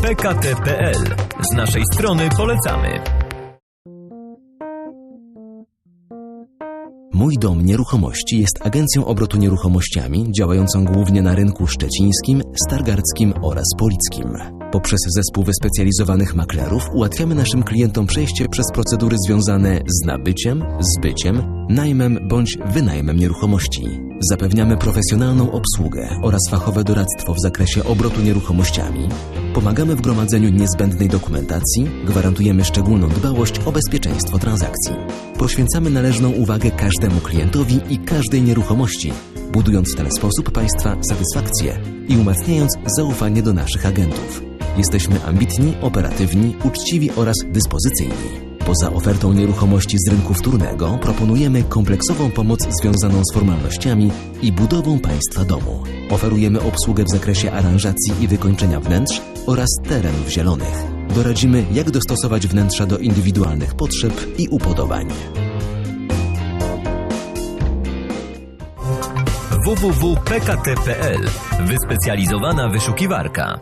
www.pkt.pl. Z naszej strony polecamy. Mój Dom Nieruchomości jest agencją obrotu nieruchomościami działającą głównie na rynku szczecińskim, stargardzkim oraz polickim. Poprzez zespół wyspecjalizowanych maklerów ułatwiamy naszym klientom przejście przez procedury związane z nabyciem, zbyciem, najmem bądź wynajmem nieruchomości. Zapewniamy profesjonalną obsługę oraz fachowe doradztwo w zakresie obrotu nieruchomościami. Pomagamy w gromadzeniu niezbędnej dokumentacji, gwarantujemy szczególną dbałość o bezpieczeństwo transakcji. Poświęcamy należną uwagę każdemu klientowi i każdej nieruchomości, budując w ten sposób Państwa satysfakcję i umacniając zaufanie do naszych agentów. Jesteśmy ambitni, operatywni, uczciwi oraz dyspozycyjni. Poza ofertą nieruchomości z rynku wtórnego proponujemy kompleksową pomoc związaną z formalnościami i budową Państwa domu. Oferujemy obsługę w zakresie aranżacji i wykończenia wnętrz oraz terenów zielonych. Doradzimy, jak dostosować wnętrza do indywidualnych potrzeb i upodobań. www.pkt.pl. Wyspecjalizowana wyszukiwarka.